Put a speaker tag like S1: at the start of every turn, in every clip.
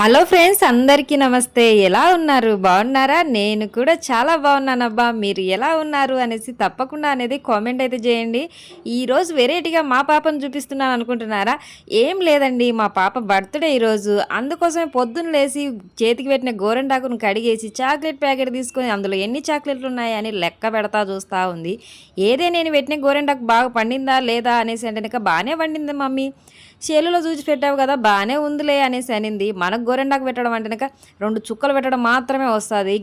S1: Hello friends అందరికీ నమస్తే. ఎలా ఉన్నారు? బాగున్నారా? నేను కూడా చాలా బాగున్నానబ్బా. మీరు ఎలా ఉన్నారు అనేసి తప్పకుండా అనేది కామెంట్ అయితే చేయండి. ఈరోజు వెరైటీగా మా పాపను చూపిస్తున్నాను అనుకుంటున్నారా? ఏం లేదండి మా పాప బర్త్డే ఈరోజు అందుకోసమే పొద్దున్న లేచి చేతికి పెట్టిన గోరెండాకును కడిగేసి చాక్లెట్ ప్యాకెట్ తీసుకొని అందులో ఎన్ని చాక్లెట్లు ఉన్నాయని లెక్క పెడతా చూస్తూ ఉంది. ఏదే నేను పెట్టిన గోరెండాకు బాగా పండిందా లేదా అనేసి అంటే కనుక బాగానే పండింది మమ్మీ. చేలులో చూసి పెట్టావు కదా బాగానే ఉందిలే అనేసి అనింది. మనకు గోరెండాకు పెట్టడం అంటే కనుక రెండు చుక్కలు పెట్టడం మాత్రమే వస్తుంది.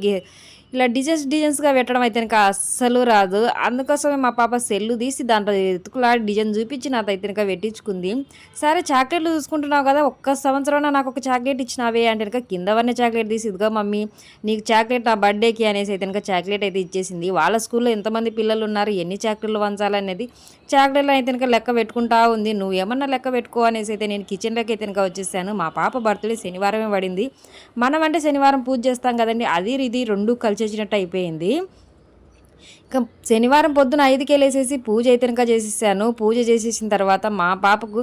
S1: ఇలా డిజైన్స్ డిజైన్స్గా పెట్టడం అయితే ఇంకా అస్సలు రాదు. అందుకోసమే మా పాప సెల్లు తీసి దాంట్లో ఎత్తుకులా డిజైన్ చూపించి నాతో అయితే ఇంకా పెట్టించుకుంది. సరే చాక్లెట్లు చూసుకుంటున్నావు కదా ఒక్క సంవత్సరం నాకు ఒక చాక్లెట్ ఇచ్చినావే అంటే ఇంకా కిందవన్నీ చాక్లెట్ తీసి ఇదిగో మమ్మీ నీకు చాక్లెట్ నా బర్త్డేకి అనేసి అయితే ఇంకా చాక్లెట్ అయితే ఇచ్చేసింది. వాళ్ళ స్కూల్లో ఎంతమంది పిల్లలు ఉన్నారు ఎన్ని చాక్లెట్లు వంచాలనేది చాక్లెట్లు అయితే ఇంకా లెక్క పెట్టుకుంటా ఉంది. నువ్వు ఏమన్నా లెక్క పెట్టుకో అనేసి అయితే నేను కిచెన్లోకి అయితే ఇంకా వచ్చేసాను. మా పాప బర్త్డే శనివారమే పడింది. మనం అంటే శనివారం పూజ చేస్తాం కదండి అది ఇది రెండు కలిసి వచ్చినట్టు అయిపోయింది. శనివారం పొద్దున ఐదుకెళ్ళేసేసి పూజ అయితే చేసేసాను. పూజ చేసేసిన తర్వాత మా పాపకు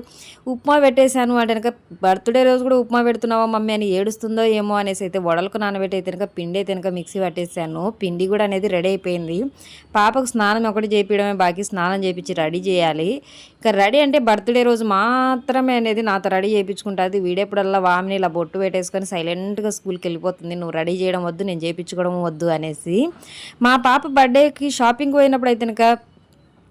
S1: ఉప్మా పెట్టేశాను అంటే కనుక బర్త్డే రోజు కూడా ఉప్మా పెడుతున్నావా మమ్మీ అని ఏడుస్తుందో ఏమో అనేసి అయితే వడలకు నానబెట్టి అయితే కనుక పిండి అయితే కనుక మిక్సీ పట్టేశాను పిండి కూడా అనేది రెడీ అయిపోయింది. పాపకు స్నానం ఒకటి చేపించడమే బాకీ స్నానం చేయించి రెడీ చేయాలి. ఇంకా రెడీ అంటే బర్త్డే రోజు మాత్రమే అనేది నాతో రెడీ చేయించుకుంటుంది వీడెప్పుడల్లా వామిని ఇలా బొట్టు పెట్టేసుకొని సైలెంట్గా స్కూల్కి వెళ్ళిపోతుంది నువ్వు రెడీ చేయడం వద్దు నేను చేయించుకోవడం వద్దు అనేసి. మా పాప బర్త్డేకి షాపింగ్ పోయినప్పుడు అయితే కనుక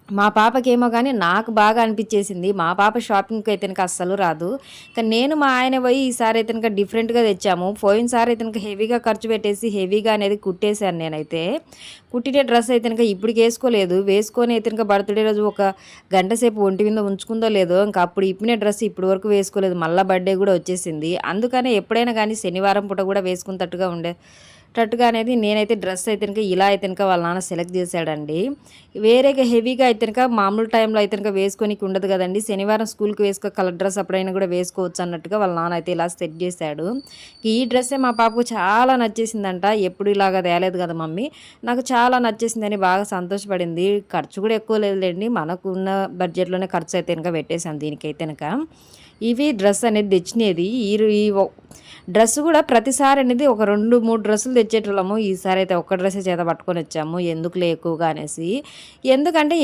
S1: మా పాపకేమో కానీ నాకు బాగా అనిపించేసింది. మా పాప షాపింగ్కి అయితే కనుక అస్సలు రాదు. కానీ నేను మా ఆయన పోయి ఈసారి అయితే కనుక డిఫరెంట్గా తెచ్చాము. పోయినసారి అయితే కనుక హెవీగా ఖర్చు పెట్టేసి హెవీగా అనేది కుట్టేశాను నేనైతే. కుట్టిన డ్రెస్ అయితే కనుక ఇప్పటికి వేసుకోలేదు. వేసుకొని అయితే కనుక బర్త్డే రోజు ఒక గంట సేపు ఒంటి మీద ఉంచుకుందో లేదో ఇంకా అప్పుడు ఇప్పిన డ్రెస్ ఇప్పటి వరకు వేసుకోలేదు. మళ్ళీ బర్త్డే కూడా వచ్చేసింది. అందుకనే ఎప్పుడైనా కానీ శనివారం పూట కూడా వేసుకున్నట్టుగా ఉండే టట్టుగా అనేది నేనైతే డ్రెస్ అయితే కనుక ఇలా అయితే కనుక వాళ్ళ నాన్న సెలెక్ట్ చేశాడండి. వేరేగా హెవీగా అయితే కనుక మామూలు టైంలో అయితే కనుక వేసుకొని ఉండదు కదండి. శనివారం స్కూల్కి వేసుకో కలర్ డ్రెస్ అప్పుడైనా కూడా వేసుకోవచ్చు అన్నట్టుగా వాళ్ళ నాన్న అయితే ఇలా సెట్ చేశాడు. ఈ డ్రెస్సే మా పాపకు చాలా నచ్చేసిందంట. ఎప్పుడు ఇలాగా తేలేదు కదా మమ్మీ. నాకు చాలా నచ్చేసిందని బాగా సంతోషపడింది. ఖర్చు కూడా ఎక్కువ లేదులేండి. మనకు ఉన్న బడ్జెట్లోనే ఖర్చు అయితే కనుక పెట్టేశాను దీనికైతే కనుక. ఇవి డ్రెస్ అనేది తెచ్చినది. ఈ డ్రెస్ కూడా ప్రతిసారి అనేది ఒక రెండు మూడు డ్రెస్సులు తెచ్చేటోళ్ళము. ఈసారి అయితే ఒక్క డ్రెస్సే చేత పట్టుకొని వచ్చాము. ఎందుకులే ఎక్కువగా అనేసి. ఎందుకంటే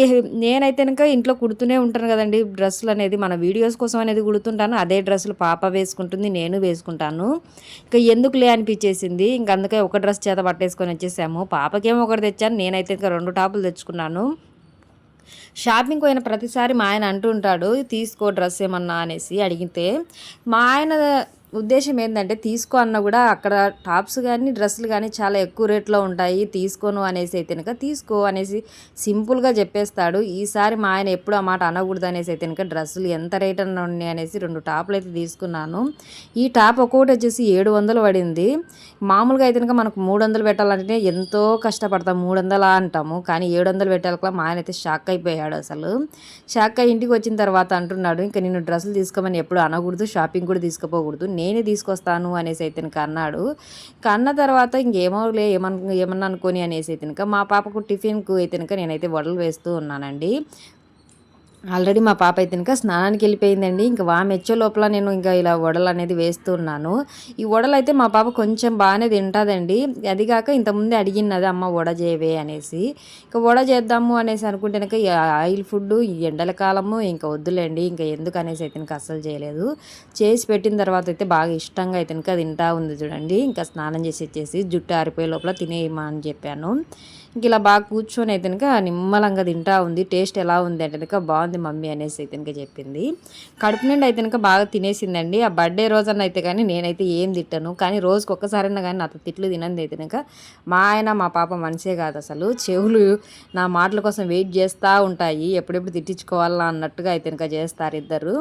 S1: నేనైతే కనుక ఇంట్లో కుడుతూనే ఉంటాను కదండి. డ్రెస్సులు అనేది మన వీడియోస్ కోసం అనేది కుడుతుంటాను. అదే డ్రెస్సులు పాప వేసుకుంటుంది నేను వేసుకుంటాను. ఇంకా ఎందుకులే అనిపించేసింది. ఇంక అందుకే ఒక డ్రెస్ చేత పట్టేసుకొని వచ్చేసాము. పాపకేమో ఒకటి తెచ్చాను. నేనైతే ఇంకా రెండు టాపులు తెచ్చుకున్నాను. షాపింగ్ పోయిన ప్రతిసారి మా ఆయన అంటుంటాడు తీసుకో డ్రెస్ ఏమన్నా అనేసి అడిగితే మా ఆయన ఉద్దేశం ఏంటంటే తీసుకో అన్న కూడా అక్కడ టాప్స్ కానీ డ్రెస్సులు కానీ చాలా ఎక్కువ రేట్లో ఉంటాయి. తీసుకోను అనేసి అయితే కనుక తీసుకో అనేసి సింపుల్గా చెప్పేస్తాడు. ఈసారి మా ఆయన ఎప్పుడు ఆ మాట అనకూడదు అనేసి అయితే కనుక డ్రెస్సులు ఎంత రేట్ అన్న ఉన్నాయి అనేసి రెండు టాపులు అయితే తీసుకున్నాను. ఈ టాప్ ఒక్కొక్కటి వచ్చేసి ఏడు వందలు పడింది. మామూలుగా అయితే కనుక మనకు మూడు వందలు పెట్టాలంటే ఎంతో కష్టపడతాం. మూడు వందలా అంటాము. కానీ ఏడు వందలు పెట్టాలి మా ఆయన అయితే షాక్ అయిపోయాడు అసలు. షాక్ అయ్యి ఇంటికి వచ్చిన తర్వాత అంటున్నాడు ఇంకా నేను డ్రెస్సులు తీసుకోమని ఎప్పుడు అనకూడదు. షాపింగ్ కూడా తీసుకుపోకూడదు. నేనే తీసుకొస్తాను అనేసి అయితే అన్నాడు. కన్న తర్వాత ఇంకేమోలే ఏమన్నా ఏమన్నా అనుకొని అనేసి అయితే మా పాపకు టిఫిన్కు అయితే నేనైతే వడలు వేస్తూ ఉన్నానండి. ఆల్రెడీ మా పాప అయితే ఇంకా స్నానానికి వెళ్ళిపోయిందండి. ఇంకా వా మెచ్చే లోపల నేను ఇంకా ఇలా వడలు అనేది వేస్తున్నాను ఈ వడలు అయితే మా పాప కొంచెం బాగానే తింటుందండి. అదిగాక ఇంతకుముందే అడిగినది అమ్మ వడ చేయవే అనేసి. ఇంకా వడ చేద్దాము అనేసి అనుకుంటే ఇంకా ఆయిల్ ఫుడ్ ఎండల కాలము ఇంకా వద్దులేండి ఇంకా ఎందుకు అనేసి అయితే ఇంకా అస్సలు చేయలేదు. చేసి పెట్టిన తర్వాత అయితే బాగా ఇష్టంగా అయితే ఇంకా తింటా ఉంది చూడండి. ఇంకా స్నానం చేసి వచ్చేసి జుట్టు ఆరిపోయే లోపల తినేయమా అని చెప్పాను. ఇంక ఇలా బాగా కూర్చొని అయితే కనుక నిమ్మలంగా తింటా ఉంది. టేస్ట్ ఎలా ఉంది అంటే కనుక బాగుంది. మమ్మీ అనేసి అయితే కనుక చెప్పింది. కడుపు నుండి అయితే కనుక బాగా తినేసిందండి. ఆ బర్త్డే రోజన్న అయితే కానీ నేనైతే ఏం తిట్టాను. కానీ రోజుకి ఒక్కసారైనా కానీ నాతో తిట్లు తినంది అయితే కనుక మా ఆయన మా పాప మనిషే కాదు అసలు. చెవులు నా మాటల కోసం వెయిట్ చేస్తూ ఉంటాయి. ఎప్పుడెప్పుడు తిట్టించుకోవాలా అన్నట్టుగా అయితే కనుక చేస్తారు ఇద్దరు.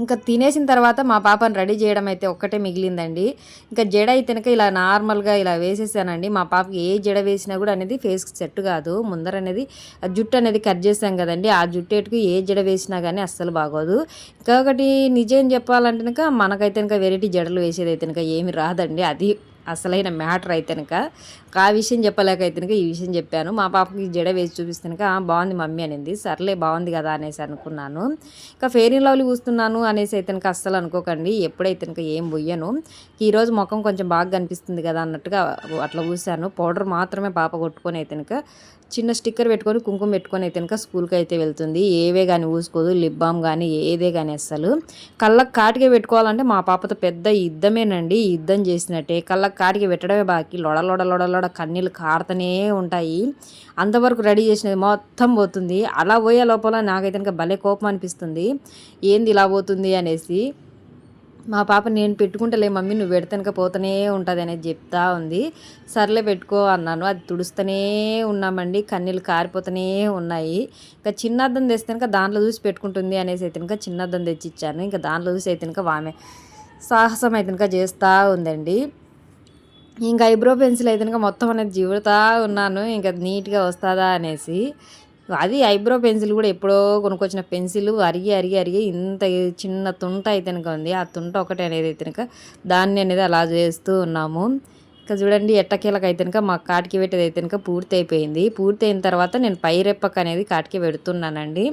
S1: ఇంకా తినేసిన తర్వాత మా పాపను రెడీ చేయడం అయితే ఒక్కటే మిగిలిందండి. ఇంకా జడ అయితే ఇలా నార్మల్గా ఇలా వేసేసానండి. మా పాపకి ఏ జడ వేసినా కూడా అనేది ఫేస్కి సెట్ కాదు. ముందర అనేది ఆ జుట్టు అనేది కట్ చేసాం కదండి. ఆ జుట్టేటుకు ఏ జడ వేసినా కానీ అస్సలు బాగోదు. ఇంకా ఒకటి నిజం చెప్పాలంటే మనకైతే ఇంకా వెరైటీ జడలు వేసేది అయితే ఇంకా ఏమి రాదండి. అది అసలైన మ్యాటర్ అయితే ఆ విషయం చెప్పలేక అయితే ఈ విషయం చెప్పాను. మా పాపకి జడ వేసి చూపిస్తాను బాగుంది మమ్మీ అనింది. సర్లే బాగుంది కదా అనేసి అనుకున్నాను. ఇంకా ఫెయిర్ అండ్ లవ్లీ చూస్తున్నాను అనేసి అయితే అస్సలు అనుకోకండి. ఎప్పుడైతే ఏం పొయ్యను ఈరోజు ముఖం కొంచెం బాగా కనిపిస్తుంది కదా అన్నట్టుగా అట్లా చూశాను పౌడర్ మాత్రమే పాప కొట్టుకొని అయితే చిన్న స్టిక్కర్ పెట్టుకొని కుంకుమ పెట్టుకొని అయితే కనుక స్కూల్కి అయితే వెళ్తుంది. ఏవే కానీ ఊసుకోదు లిప్ బామ్ కానీ ఏదే కానీ అస్సలు. కళ్ళకు కాటికే పెట్టుకోవాలంటే మా పాపతో పెద్ద యుద్ధమేనండి. యుద్ధం చేసినట్టే కళ్ళకు కాటికి పెట్టడమే బాకీ. లొడ లొడ లొడ లొడ కన్నీళ్ళు కారుతూనే ఉంటాయి. అంతవరకు రెడీ చేసినది మొత్తం పోతుంది. అలా పోయే లోపల నాకైతే కనుక భలే కోపం అనిపిస్తుంది. ఏంది ఇలా పోతుంది అనేసి. మా పాప నేను పెట్టుకుంటలే మమ్మీ నువ్వు పెడతానుక పోతూనే ఉంటుంది అనేది చెప్తా ఉంది. సర్లే పెట్టుకో అన్నాను. అది తుడుస్తూనే ఉన్నామండి. కన్నీళ్ళు కారిపోతూనే ఉన్నాయి. ఇంకా చిన్న అద్దం తెస్తే కనుక దాంట్లో చూసి పెట్టుకుంటుంది అనేసి అయితే కనుక చిన్న అద్దం తెచ్చి ఇచ్చాను ఇంకా దాంట్లో చూసి అయితే కనుక వామే సాహసం అయితే కనుక చేస్తూ ఉందండి. ఇంకా ఐబ్రో పెన్సిల్ అయితే కనుక మొత్తం అనేది జీవుతా ఉన్నాను. ఇంకా నీట్గా వస్తుందా అనేసి అది ఐబ్రో పెన్సిల్ కూడా ఎప్పుడో కొనుక్కొచ్చిన పెన్సిల్ అరిగి అరిగి అరిగి ఇంత చిన్న తుంట అయితే ఉంది. ఆ తుంట ఒకటి అనేది అయితే దాన్ని అనేది అలా చేస్తూ ఉన్నాము. ఇంకా చూడండి ఎట్టకేలకు అయితే కనుక మా కాటికి పెట్టేది అయితే కనుక పూర్తి అయిపోయింది పూర్తి అయిన తర్వాత నేను పై రెప్పకు అనేది కాటికి పెడుతున్నానండి.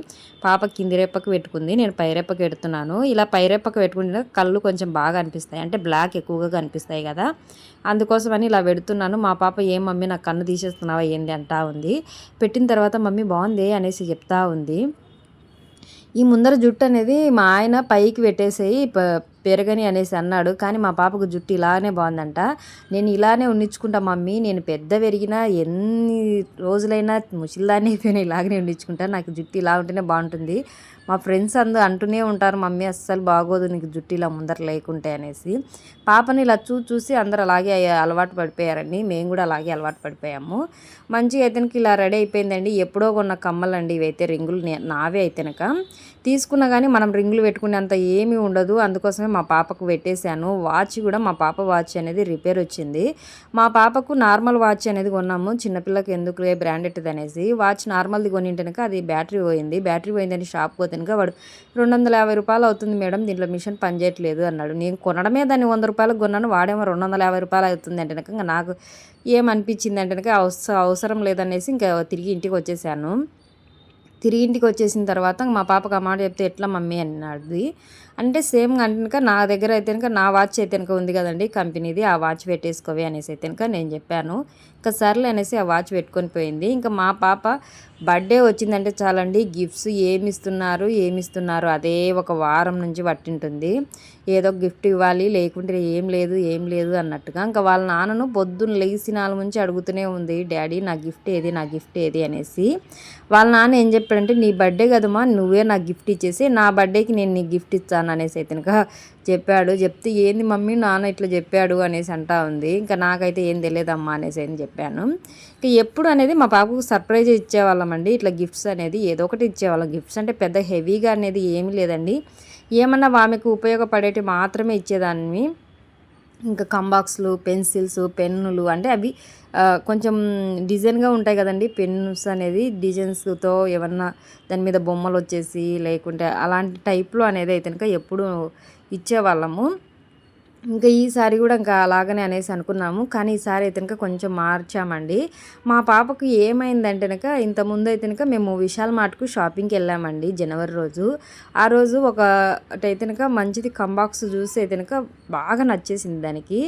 S1: పాప కింది రెప్పకు పెట్టుకుంది నేను పై రెప్పకు పెడుతున్నాను. ఇలా పై రెప్పకు పెట్టుకుంటే కళ్ళు కొంచెం బాగా అనిపిస్తాయి. అంటే బ్లాక్ ఎక్కువగా కనిపిస్తాయి కదా. అందుకోసమని ఇలా పెడుతున్నాను. మా పాప ఏం మమ్మీ నాకు కన్ను తీసేస్తున్నావా? ఏంది? అంటా ఉంది. పెట్టిన తర్వాత మమ్మీ బాగుంది? అనేసి చెప్తా ఉంది. ఈ ముందర జుట్టు అనేది మా ఆయన పైకి పెట్టేసేయి పెరగని అనేసి అన్నాడు. కానీ మా పాపకు జుట్టు ఇలానే బాగుందంట. నేను ఇలానే ఉండించుకుంటా మమ్మీ. నేను పెద్ద పెరిగినా ఎన్ని రోజులైనా ముసిల్దాన్ని అయిపోయినా ఇలాగనే ఉండించుకుంటా నాకు జుట్టు ఇలా ఉంటేనే బాగుంటుంది. మా ఫ్రెండ్స్ అందరూ అంటూనే ఉంటారు మమ్మీ అస్సలు బాగోదు నీకు జుట్టు ఇలా ముందర లేకుంటే అనేసి. పాపని ఇలా చూ చూసి అందరూ అలాగే అలవాటు పడిపోయారండి. మేము కూడా అలాగే అలవాటు పడిపోయాము. మంచిగా అయితేనకి ఇలా రెడీ అయిపోయిందండి. ఎప్పుడో కొన్న కమ్మలండి ఇవైతే రింగులు. నే- నావే అయితేనక. తీసుకున్నా కానీ మనం రింగులు పెట్టుకునేంత ఏమీ ఉండదు. అందుకోసమే మా పాపకు పెట్టేశాను. వాచ్ కూడా మా పాప వాచ్ అనేది రిపేర్ వచ్చింది. మా పాపకు నార్మల్ వాచ్ అనేది కొన్నాము. చిన్నపిల్లకి ఎందుకు ఏ బ్రాండెడ్ అనేసి. వాచ్ నార్మల్ది కొనింటనుక అది బ్యాటరీ పోయింది. బ్యాటరీ పోయిందని షాప్ పోతేనక వాడు రెండు వందల యాభై రూపాయలు అవుతుంది మేడం దీంట్లో మిషన్ పనిచేయట్లేదు అన్నాడు. నేను కొనడమే దాన్ని వంద రూపాయలకు కొన్నాను వాడేమో రెండు వందల యాభై రూపాయలు అవుతుంది అంటే ఇంకా నాకు ఏమనిపించింది అంటే అవసరం లేదనేసి ఇంకా తిరిగి ఇంటికి వచ్చేసాను. తిరిగి ఇంటికి వచ్చేసిన తర్వాత మా పాపకు ఆ మాట చెప్తే ఎట్లా మమ్మీ అన్నాడు అంటే సేమ్ అంటే నా దగ్గర అయితే కనుక నా వాచ్ అయితే కనుక ఉంది కదండి కంపెనీది ఆ వాచ్ పెట్టేసుకోవి అనేసి అయితే కనుక నేను చెప్పాను. ఇంకా సర్లే అనేసి ఆ వాచ్ పెట్టుకొని పోయింది. ఇంకా మా పాప బర్త్డే వచ్చిందంటే చాలండి గిఫ్ట్స్ ఏమి ఇస్తున్నారు ఏమి ఇస్తున్నారు అదే ఒక వారం నుంచి పట్టింటుంది. ఏదో గిఫ్ట్ ఇవ్వాలి లేకుంటే ఏం లేదు ఏం లేదు అన్నట్టుగా. ఇంకా వాళ్ళ నాన్నను పొద్దున్న లేచి నాలుగు నుంచి అడుగుతూనే ఉంది డాడీ నా గిఫ్ట్ ఏది నా గిఫ్ట్ ఏది? అనేసి. వాళ్ళ నాన్న ఏం చెప్పాడంటే నీ బర్త్డే కదమ్మా నువ్వే నాకు గిఫ్ట్ ఇచ్చేసి నా బర్త్డేకి నేను నీకు గిఫ్ట్ ఇస్తాను అనేసి అయితే చెప్పాడు. చెప్తే ఏంది మమ్మీ నాన్న ఇట్లా చెప్పాడు అనేసి అంటా ఉంది. ఇంకా నాకైతే ఏం తెలియదమ్మా అనేసి అని చెప్పాను. ఇంకా ఎప్పుడు అనేది మా పాపకు సర్ప్రైజ్ ఇచ్చేవాళ్ళమండి. ఇట్లా గిఫ్ట్స్ అనేది ఏదో ఒకటి ఇచ్చేవాళ్ళం. గిఫ్ట్స్ అంటే పెద్ద హెవీగా అనేది ఏమీ లేదండి. ఏమన్నా ఆమెకు ఉపయోగపడేటి మాత్రమే ఇచ్చేదాన్ని ఇంకా కంబాక్స్లు పెన్సిల్స్ పెన్నులు అంటే అవి కొంచెం డిజైన్గా ఉంటాయి కదండి. పెన్స్ అనేది డిజైన్స్తో ఏమన్నా దాని మీద బొమ్మలు వచ్చేసి లేకుంటే అలాంటి టైప్లో అనేది అయితే కనుక ఎప్పుడు ఇచ్చేవాళ్ళము. ఇంకా ఈసారి కూడా ఇంకా అలాగనే అనేసి అనుకున్నాము. కానీ ఈసారి అయితే కనుక కొంచెం మార్చామండి. మా పాపకు ఏమైందంటే కనుక ఇంతకుముందు అయితే కనుక మేము విశాల్ మార్ట్కు షాపింగ్కి వెళ్ళామండి జనవరి రోజు. ఆ రోజు ఒకటైతే కనుక మంచిది కంబాక్స్ చూసి అయితే కనుక బాగా నచ్చేసింది దానికి.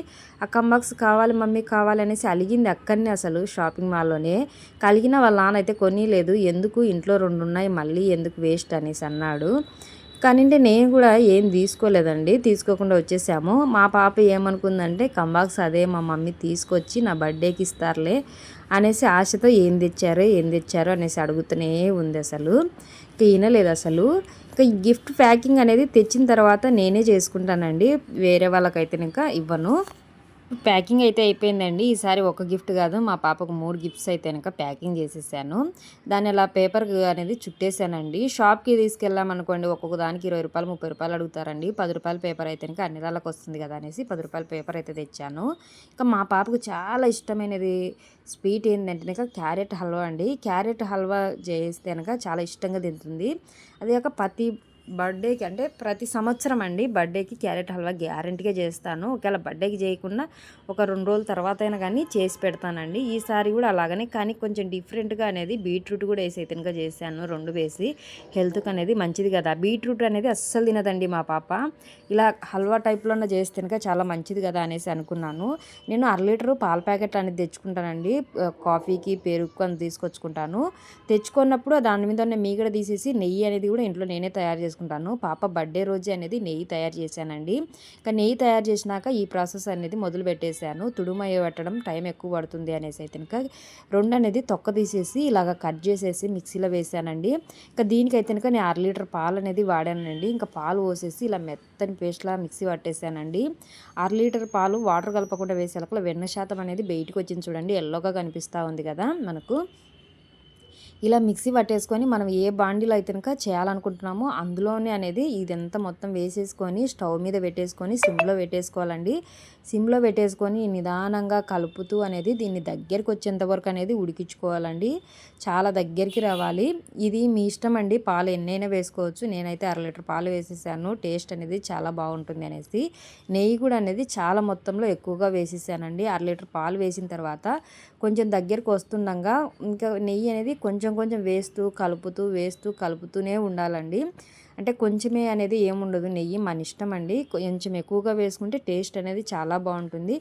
S1: ఆ కంబాక్స్ కావాలి మమ్మీ కావాలి అనేసి అలిగింది అక్కడనే అసలు షాపింగ్ మాల్లోనే. కలిగిన వాళ్ళ నాన్న అయితే కొనిలేదు. ఎందుకు ఇంట్లో రెండు ఉన్నాయి మళ్ళీ ఎందుకు వేస్ట్ అనేసి అన్నాడు. కానీ నేను కూడా ఏం తీసుకోలేదండి. తీసుకోకుండా వచ్చేసాము. మా పాప ఏమనుకుందంటే కంబాక్స్ అదే మా మమ్మీ తీసుకొచ్చి నా బర్త్డేకి ఇస్తారులే అనేసి ఆశతో ఏం తెచ్చారో? ఏం తెచ్చారో? అనేసి అడుగుతూనే ఉంది అసలు. ఇంకా వినలేదు అసలు. ఇంకా గిఫ్ట్ ప్యాకింగ్ అనేది తెచ్చిన తర్వాత నేనే చేసుకుంటానండి. వేరే వాళ్ళకైతే ఇంకా ఇవ్వను. ప్యాకింగ్ అయితే అయిపోయిందండి. ఈసారి ఒక గిఫ్ట్ కాదు మా పాపకు మూడు గిఫ్ట్స్ అయితే కనుక ప్యాకింగ్ చేసేసాను. దాన్ని అలా పేపర్ అనేది చుట్టేసానండి. షాప్కి తీసుకెళ్ళామనుకోండి ఒక్కొక్క దానికి ఇరవై రూపాయలు ముప్పై రూపాయలు అడుగుతారండి. పది రూపాయల పేపర్ అయితే కనుక అన్ని రాళ్ళకి వస్తుంది కదా అనేసి పది రూపాయల పేపర్ అయితే తెచ్చాను. ఇంకా మా పాపకు చాలా ఇష్టమైనది స్వీట్ ఏంటంటే కనుక క్యారెట్ హల్వా అండి. క్యారెట్ హల్వా చేస్తే కనుక చాలా ఇష్టంగా తింటుంది. అది కాక ప్రతి బర్త్డేకి అంటే ప్రతి సంవత్సరం అండి బర్త్డేకి క్యారెట్ హల్వా గ్యారెంటీగా చేస్తాను. ఒకవేళ బర్త్డేకి చేయకుండా ఒక రెండు రోజుల తర్వాత అయినా కానీ చేసి పెడతానండి. ఈసారి కూడా అలాగనే కానీ కొంచెం డిఫరెంట్గా అనేది బీట్రూట్ కూడా వేసి అయితే చేశాను రెండు వేసి. హెల్త్కి అనేది మంచిది కదా. బీట్రూట్ అనేది అస్సలు తినదండి మా పాప. ఇలా హల్వా టైప్లోనే చేస్తే కనుక చాలా మంచిది కదా అనేసి అనుకున్నాను. నేను అర లీటరు పాల ప్యాకెట్ అనేది తెచ్చుకుంటానండి. కాఫీకి పెరుగు అని తీసుకొచ్చుకుంటాను. తెచ్చుకున్నప్పుడు దాని మీద ఉన్న మీగడ తీసేసి నెయ్యి అనేది కూడా ఇంట్లో నేనే తయారు చేసుకుంటాను. పాప బర్త్డే రోజే అనేది నెయ్యి తయారు చేశానండి. ఇంకా నెయ్యి తయారు చేసినాక ఈ ప్రాసెస్ అనేది మొదలు పెట్టేశాను. తుడుమయ్య పెట్టడం టైం ఎక్కువ పడుతుంది అనేసి అయితే ఇంకా రెండు అనేది తొక్క తీసేసి ఇలాగ కట్ చేసేసి మిక్సీలో వేసానండి. ఇంకా దీనికైతే కనుక నేను అర లీటర్ పాలు అనేది వాడానండి. ఇంకా పాలు పోసేసి ఇలా మెత్తని పేస్ట్లా మిక్సీ పట్టేశానండి అర లీటర్ పాలు వాటర్ కలపకుండా వేసేలకు వెన్న శాతం అనేది బయటకు వచ్చింది చూడండి. ఎల్లోగా కనిపిస్తూ ఉంది కదా మనకు. ఇలా మిక్సీ పట్టేసుకొని మనం ఏ బాండీలో అయితే కనుక చేయాలనుకుంటున్నామో అందులోనే అనేది ఇదంతా మొత్తం వేసేసుకొని స్టవ్ మీద పెట్టేసుకొని సిమ్లో పెట్టేసుకోవాలండి. సిమ్లో పెట్టేసుకొని నిదానంగా కలుపుతూ అనేది దీన్ని దగ్గరికి వచ్చేంత వరకు అనేది ఉడికించుకోవాలండి. చాలా దగ్గరికి రావాలి. ఇది మీ ఇష్టం అండి. పాలు ఎన్నైనా వేసుకోవచ్చు. నేనైతే అర లీటర్ పాలు వేసేసాను. టేస్ట్ అనేది చాలా బాగుంటుంది అనేసి. నెయ్యి కూడా అనేది చాలా మొత్తంలో ఎక్కువగా వేసేసానండి. అర లీటర్ పాలు వేసిన తర్వాత కొంచెం దగ్గరికి వస్తుండగా ఇంకా నెయ్యి అనేది కొంచెం కొంచెం కొంచెం వేస్తూ కలుపుతూ వేస్తూ కలుపుతూనే ఉండాలండి. అంటే కొంచెమే అనేది ఏముండదు నెయ్యి మన ఇష్టం అండి కొంచెం ఎక్కువగా వేసుకుంటే టేస్ట్ అనేది చాలా బాగుంటుంది.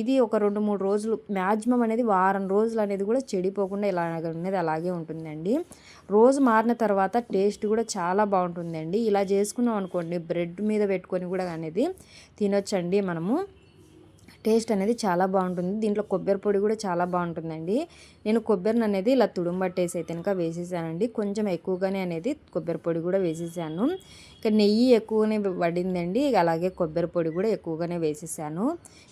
S1: ఇది ఒక రెండు మూడు రోజులు మ్యాక్సిమం అనేది వారం రోజులు అనేది కూడా చెడిపోకుండా ఇలా అనేది అలాగే ఉంటుందండి. రోజు మారిన తర్వాత టేస్ట్ కూడా చాలా బాగుంటుందండి. ఇలా చేసుకున్నాం అనుకోండి బ్రెడ్ మీద పెట్టుకొని కూడా అనేది తినొచ్చండి మనము. టేస్ట్ అనేది చాలా బాగుంటుంది. దీంట్లో కొబ్బరి పొడి కూడా చాలా బాగుంటుందండి. నేను కొబ్బరిని అనేది ఇలా తుడుంబట్టేసి అయితే కనుక వేసేసానండి. కొంచెం ఎక్కువగానే అనేది కొబ్బరి పొడి కూడా వేసేసాను. ఇక నెయ్యి ఎక్కువనే పడిందండి. అలాగే కొబ్బరి పొడి కూడా ఎక్కువగానే వేసేసాను.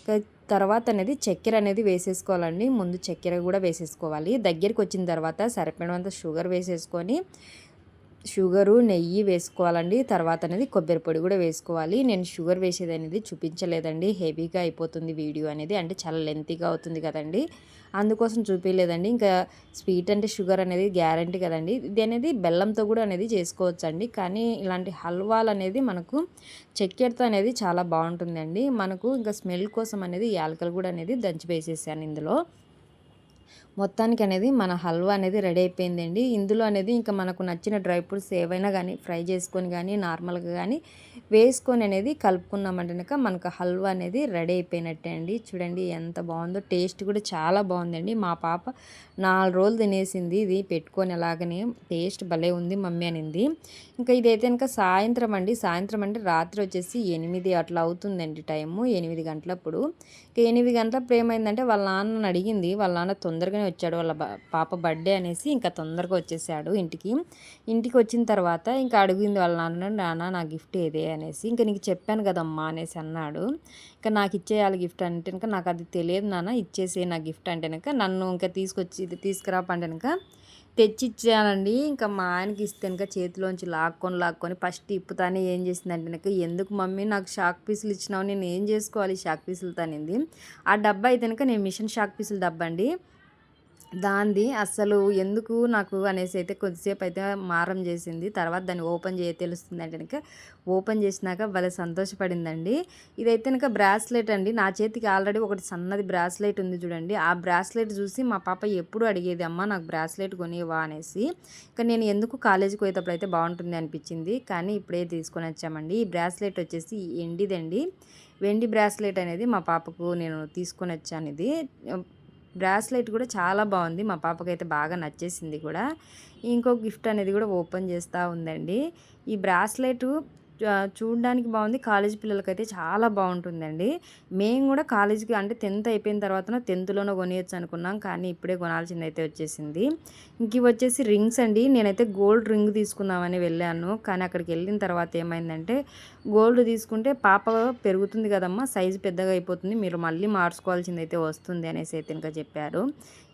S1: ఇక తర్వాత అనేది చక్కెర అనేది వేసేసుకోవాలండి. ముందు చక్కెర కూడా వేసేసుకోవాలి. దగ్గరికి వచ్చిన తర్వాత సరిపడినంత షుగర్ వేసేసుకొని షుగరు నెయ్యి వేసుకోవాలండి. తర్వాత అనేది కొబ్బరి పొడి కూడా వేసుకోవాలి. నేను షుగర్ వేసేది అనేది చూపించలేదండి. హెవీగా అయిపోతుంది వీడియో అనేది. అంటే చాలా లెంతీగా అవుతుంది కదండి. అందుకోసం చూపించలేదండి ఇంకా స్వీట్ అంటే షుగర్ అనేది గ్యారంటీ కదండి. ఇది అనేది బెల్లంతో కూడా అనేది చేసుకోవచ్చండి. కానీ ఇలాంటి హల్వాలు అనేది మనకు చక్కెరతో అనేది చాలా బాగుంటుందండి. మనకు ఇంకా స్మెల్ కోసం అనేది యాలకలు కూడా అనేది దంచి వేసేసాను ఇందులో. మొత్తానికి అనేది మన హల్వా అనేది రెడీ అయిపోయిందండి. ఇందులో అనేది ఇంకా మనకు నచ్చిన డ్రై ఫ్రూట్స్ ఏవైనా కానీ ఫ్రై చేసుకొని కానీ నార్మల్గా కానీ వేసుకొని అనేది కలుపుకున్నామంటే కనుక మనకు హల్వా అనేది రెడీ అయిపోయినట్టే అండి. చూడండి ఎంత బాగుందో టేస్ట్ కూడా చాలా బాగుందండి. మా పాప నాలుగు రోజులు తినేసింది ఇది పెట్టుకొని అలాగనే టేస్ట్ భలే ఉంది మమ్మీ అనింది. ఇంకా ఇదైతే కనుక సాయంత్రం అండి. సాయంత్రం అంటే రాత్రి వచ్చేసి ఎనిమిది అట్లా అవుతుందండి టైము ఎనిమిది గంటలప్పుడు. ఇంకా ఎనిమిది గంటలప్పుడు ఏమైందంటే వాళ్ళ నాన్న అడిగింది. వాళ్ళ నాన్న తొందరగానే వచ్చాడు వాళ్ళ పాప బర్త్డే అనేసి ఇంకా తొందరగా వచ్చేసాడు ఇంటికి. ఇంటికి వచ్చిన తర్వాత ఇంకా అడిగింది వాళ్ళ నాన్న నాన్న నా గిఫ్ట్ ఏదే? అనేసి ఇంకా నీకు చెప్పాను కదమ్మా అనేసి అన్నాడు. ఇంకా నాకు ఇచ్చేయాలి గిఫ్ట్ అంటే ఇంకా నాకు అది తెలియదు నాన్న ఇచ్చేసే నా గిఫ్ట్ అంటే కనుక నన్ను ఇంకా తీసుకొచ్చి తీసుకురా పంటే కనుక తెచ్చిచ్చానండి. ఇంకా మా ఆయనకి ఇస్తే కనుక చేతిలోంచి లాక్కొని లాక్కొని ఫస్ట్ ఇప్పుతానే ఏం చేసిందంటే నాకు ఎందుకు మమ్మీ నాకు షాక్ పీసులు ఇచ్చినావు? నేను ఏం చేసుకోవాలి షాక్ పీసులతో? అనింది. ఆ డబ్బా అయితే కనుక నేను మిషన్ షాక్ పీసులు డబ్బా అండి. దాంది అస్సలు ఎందుకు నాకు అనేసి అయితే కొద్దిసేపు అయితే మారం చేసింది. తర్వాత దాన్ని ఓపెన్ చేయ తెలుస్తుంది అంటే కనుక ఓపెన్ చేసినాక భలే సంతోషపడిందండి. ఇదైతే కనుక బ్రాస్లెట్ అండి. నా చేతికి ఆల్రెడీ ఒకటి సన్నది బ్రాస్లెట్ ఉంది చూడండి. ఆ బ్రాస్లెట్ చూసి మా పాప ఎప్పుడు అడిగేది అమ్మ నాకు బ్రాస్లెట్ కొనివా అనేసి. ఇక నేను ఎందుకు కాలేజీకి పోయేటప్పుడు అయితే బాగుంటుంది అనిపించింది. కానీ ఇప్పుడే తీసుకొని వచ్చామండి. ఈ బ్రాస్లెట్ వచ్చేసి ఎండిదండి. వెండి బ్రాస్లెట్ అనేది మా పాపకు నేను తీసుకొని వచ్చాను ఇది. బ్రాస్లెట్ కూడా చాలా బాగుంది. మా పాపకైతే బాగా నచ్చేసింది కూడా. ఇంకో గిఫ్ట్ అనేది కూడా ఓపెన్ చేస్తూ ఉందండి. ఈ బ్రాస్లెట్ చూడడానికి బాగుంది. కాలేజీ పిల్లలకైతే చాలా బాగుంటుందండి. మేము కూడా కాలేజీకి అంటే టెన్త్ అయిపోయిన తర్వాత టెన్త్లోనే కొనియచ్చు అనుకున్నాం. కానీ ఇప్పుడే కొనాల్సింది అయితే వచ్చేసింది. ఇంక వచ్చేసి రింగ్స్ అండి. నేనైతే గోల్డ్ రింగ్ తీసుకుందామని వెళ్ళాను. కానీ అక్కడికి వెళ్ళిన తర్వాత ఏమైందంటే గోల్డ్ తీసుకుంటే పాప పెరుగుతుంది కదమ్మా. సైజు పెద్దగా అయిపోతుంది. మీరు మళ్ళీ మార్చుకోవాల్సింది అయితే వస్తుంది అనేసి అయితే ఇంకా చెప్పారు.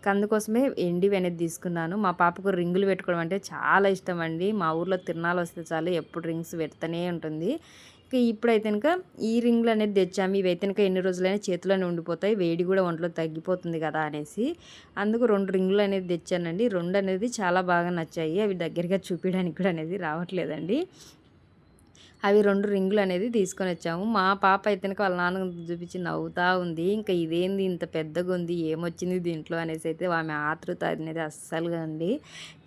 S1: అందుకోసమే ఎండి అనేది తీసుకున్నాను. మా పాపకు రింగులు పెట్టుకోవడం అంటే చాలా ఇష్టం అండి మా ఊర్లో తిరణాలు వస్తే చాలు ఎప్పుడు రింగ్స్ పెడుతూనే ఉంటుంది. ఇంకా ఇప్పుడైతే కనుక ఈ రింగ్లు అనేది తెచ్చాము. ఇవి అయితే కనుక ఎన్ని రోజులైనా చేతిలోనే ఉండిపోతాయి. వేడి కూడా ఒంట్లో తగ్గిపోతుంది కదా అనేసి అందుకు రెండు రింగులు అనేది తెచ్చానండి. రెండు అనేది చాలా బాగా నచ్చాయి. అవి దగ్గరగా చూపించడానికి కూడా అనేది రావట్లేదండి. అవి రెండు రింగులు అనేది తీసుకొని వచ్చాము. మా పాప అయితే వాళ్ళ నాన్న చూపించి నవ్వుతా ఉంది. ఇంకా ఇదేంది ఇంత పెద్దగా ఉంది? ఏమొచ్చింది దీంట్లో అనేసి అయితే ఆమె ఆతృత అనేది అస్సలుగా అండి.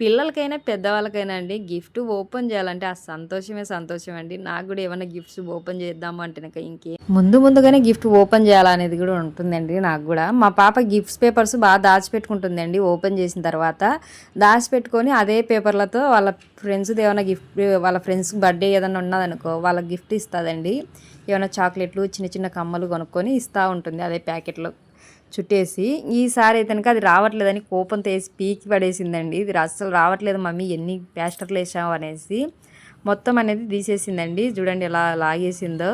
S1: పిల్లలకైనా పెద్దవాళ్ళకైనా అండి గిఫ్ట్ ఓపెన్ చేయాలంటే ఆ సంతోషమే సంతోషం అండి. నాకు కూడా ఏమైనా గిఫ్ట్స్ ఓపెన్ చేద్దాము అంటే ఇంకే ముందు ముందుగానే గిఫ్ట్ ఓపెన్ చేయాలనేది కూడా ఉంటుందండి నాకు కూడా. మా పాప గిఫ్ట్స్ పేపర్స్ బాగా దాచిపెట్టుకుంటుందండి ఓపెన్ చేసిన తర్వాత. దాచిపెట్టుకొని అదే పేపర్లతో వాళ్ళ ఫ్రెండ్స్ ఏమైనా గిఫ్ట్ వాళ్ళ ఫ్రెండ్స్ బర్త్డే ఏదైనా ఉన్నదనుకో వాళ్ళకి గిఫ్ట్ ఇస్తుందండి. ఏమైనా చాక్లెట్లు చిన్న చిన్న కమ్మలు కొనుక్కొని ఇస్తూ ఉంటుంది అదే ప్యాకెట్లో చుట్టేసి. ఈసారి అయితే కనుక అది రావట్లేదని కోపంతో వేసి పీకి పడేసిందండి. ఇది అస్సలు రావట్లేదు మమ్మీ ఎన్ని ప్యాస్టర్లు వేసావు అనేసి మొత్తం అనేది తీసేసిందండి. చూడండి ఎలా లాగేసిందో.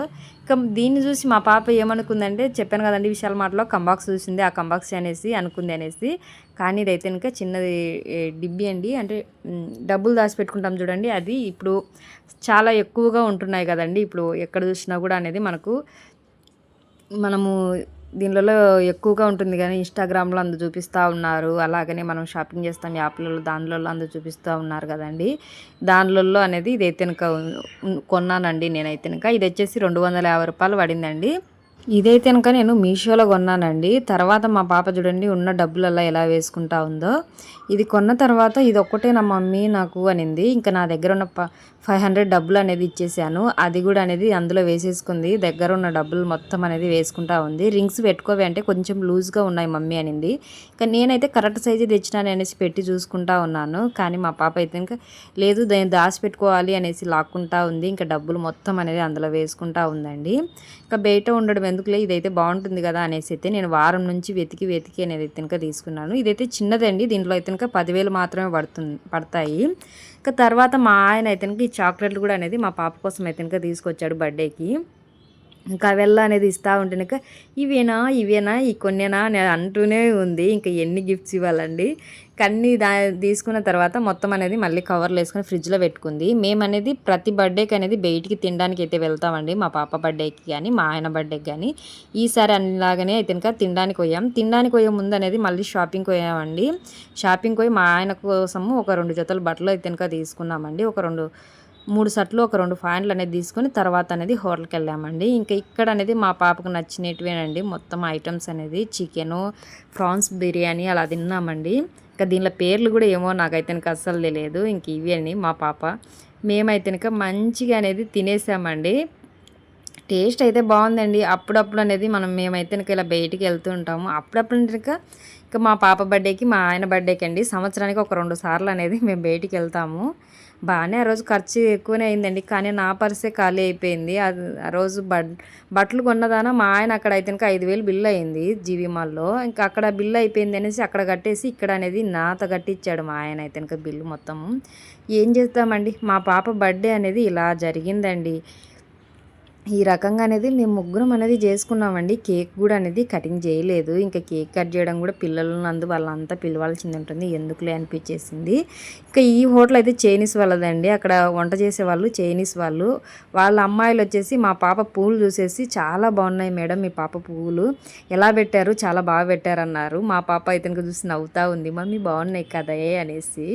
S1: ఇక దీన్ని చూసి మా పాప ఏమనుకుందంటే చెప్పాను కదండి విశాల మాటలో కంబాక్స్ చూసింది ఆ కంబాక్స్ అనేసి అనుకుంది అనేసి. కానీ ఇదైతే ఇంకా చిన్నది డిబ్బి అండి. అంటే డబ్బులు దాచిపెట్టుకుంటాం చూడండి. అది ఇప్పుడు చాలా ఎక్కువగా ఉంటున్నాయి కదండి. ఇప్పుడు ఎక్కడ చూసినా కూడా అనేది మనకు మనము దీనిలో ఎక్కువగా ఉంటుంది కానీ ఇన్స్టాగ్రామ్లో అందు చూపిస్తూ ఉన్నారు. అలాగనే మనం షాపింగ్ చేస్తాం యాప్లలో దానిలలో అందు చూపిస్తూ ఉన్నారు కదండి. దానిలలో అనేది ఇది అయితే కొన్నానండి నేనైతే ఇది వచ్చేసి రెండు వందల యాభై రూపాయలు పడిందండి. ఇదైతే కనుక నేను మీషోలో కొన్నానండి. తర్వాత మా పాప చూడండి ఉన్న డబ్బులల్లా ఎలా వేసుకుంటా ఉందో. ఇది కొన్న తర్వాత ఇది ఒక్కటే నా మమ్మీ నాకు అనింది. ఇంకా నా దగ్గర ఉన్న ఫైవ్ హండ్రెడ్ డబ్బులు అనేది ఇచ్చేసాను. అది కూడా అనేది అందులో వేసేసుకుంది. దగ్గర ఉన్న డబ్బులు మొత్తం అనేది వేసుకుంటా ఉంది. రింగ్స్ పెట్టుకోవే అంటే కొంచెం లూజ్గా ఉన్నాయి మమ్మీ అనింది. ఇంకా నేనైతే కరెక్ట్ సైజు తెచ్చినాను అనేసి పెట్టి చూసుకుంటా ఉన్నాను. కానీ మా పాప అయితే ఇంకా లేదు దాన్ని దాచి పెట్టుకోవాలి అనేసి లాక్కుంటా ఉంది. ఇంకా డబ్బులు మొత్తం అనేది అందులో వేసుకుంటా ఉందండి. ఇంకా బయట ఉండడం ఎందుకులే ఇదైతే బాగుంటుంది కదా అనేసి అయితే నేను వారం నుంచి వెతికి వెతికి అనేది అయితే తీసుకున్నాను. ఇదైతే చిన్నదండి. దీంట్లో అయితే ఇంకా పదివేలు మాత్రమే పడుతుంది పడతాయి. ఇంకా తర్వాత మా ఆయన అయితే ఈ చాక్లెట్లు కూడా అనేది మా పాప కోసం అయితే తీసుకొచ్చాడు బర్త్డేకి. ఇంకా వెళ్ళ అనేది ఇస్తూ ఉంటే ఇంకా ఇవేనా ఇవేనా ఈ కొన్నేనా అని అంటూనే ఉంది. ఇంకా ఎన్ని గిఫ్ట్స్ ఇవ్వాలండి? కన్నీ దా తీసుకున్న తర్వాత మొత్తం అనేది మళ్ళీ కవర్లో వేసుకొని ఫ్రిడ్జ్లో పెట్టుకుంది. మేము అనేది ప్రతి బర్త్డేకి అనేది బయటికి తినడానికి అయితే వెళ్తామండి. మా పాప బర్త్డేకి కానీ మా ఆయన బర్త్డేకి కానీ ఈసారి అన్నిలాగానే అయితే ఇంకా తినడానికి పోయాం. తినడానికి పోయే ముందు అనేది మళ్ళీ షాపింగ్కి పోయామండి. షాపింగ్కి పోయి మా ఆయన కోసము ఒక రెండు జతలు బట్టలు అయితే ఇంకా తీసుకున్నామండి. ఒక రెండు మూడు సట్లు ఒక రెండు ఫ్యాన్లు అనేది తీసుకొని తర్వాత అనేది హోటల్కి వెళ్ళామండి. ఇంకా ఇక్కడ అనేది మా పాపకు నచ్చినటివేనండి. మొత్తం ఐటమ్స్ అనేది చికెను ప్రాన్స్ బిర్యానీ అలా తిన్నామండి. ఇంకా దీనిలో పేర్లు కూడా ఏమో నాకైతే అస్సలు తెలియదు. ఇంక ఇవి అని మా పాప. మేమైతే మంచిగా అనేది తినేసామండి. టేస్ట్ అయితే బాగుందండి. అప్పుడప్పుడు అనేది మనం మేమైతే ఇలా బయటికి వెళ్తూ ఉంటాము. అప్పుడప్పుడు కనుక ఇంకా మా పాప బర్త్డేకి మా ఆయన బర్త్డేకి అండి. సంవత్సరానికి ఒక రెండు సార్లు అనేది మేము బయటికి వెళ్తాము. బాగానే ఆ రోజు ఖర్చు ఎక్కువనే అయిందండి. కానీ నా పర్సే ఖాళీ అయిపోయింది. అది ఆ రోజు బట్ బట్టలు కొన్నదాన మా ఆయన అక్కడ అయితే ఇంకా ఐదు వేలు బిల్లు అయింది జీవి మాల్లో. ఇంకా అక్కడ బిల్లు అయిపోయింది అనేసి అక్కడ కట్టేసి ఇక్కడ అనేది నాతో కట్టించాడు మా ఆయన అయితే ఇంకా బిల్లు మొత్తము ఏం చేస్తామండి మా పాప బర్త్డే అనేది ఇలా జరిగిందండి. ఈ రకంగా అనేది మేము ముగ్గురం అనేది చేసుకున్నామండి. కేక్ కూడా అనేది కటింగ్ చేయలేదు. ఇంకా కేక్ కట్ చేయడం కూడా పిల్లలు నందు వాళ్ళంతా పిలవాల్సింది ఉంటుంది. ఎందుకులే అనిపించేసింది. ఇంకా ఈ హోటల్ అయితే చైనీస్ వాళ్ళదండి. అక్కడ వంట చేసే వాళ్ళు చైనీస్ వాళ్ళు. వాళ్ళ అమ్మాయిలు వచ్చేసి మా పాప పూలు చూసేసి చాలా బాగున్నాయి మేడం మీ పాప పువ్వులు ఎలా పెట్టారు? చాలా బాగా పెట్టారన్నారు. మా పాప అయితే చూసి నవ్వుతా ఉంది. మమ్మీ బాగున్నాయి కదా అనేసి.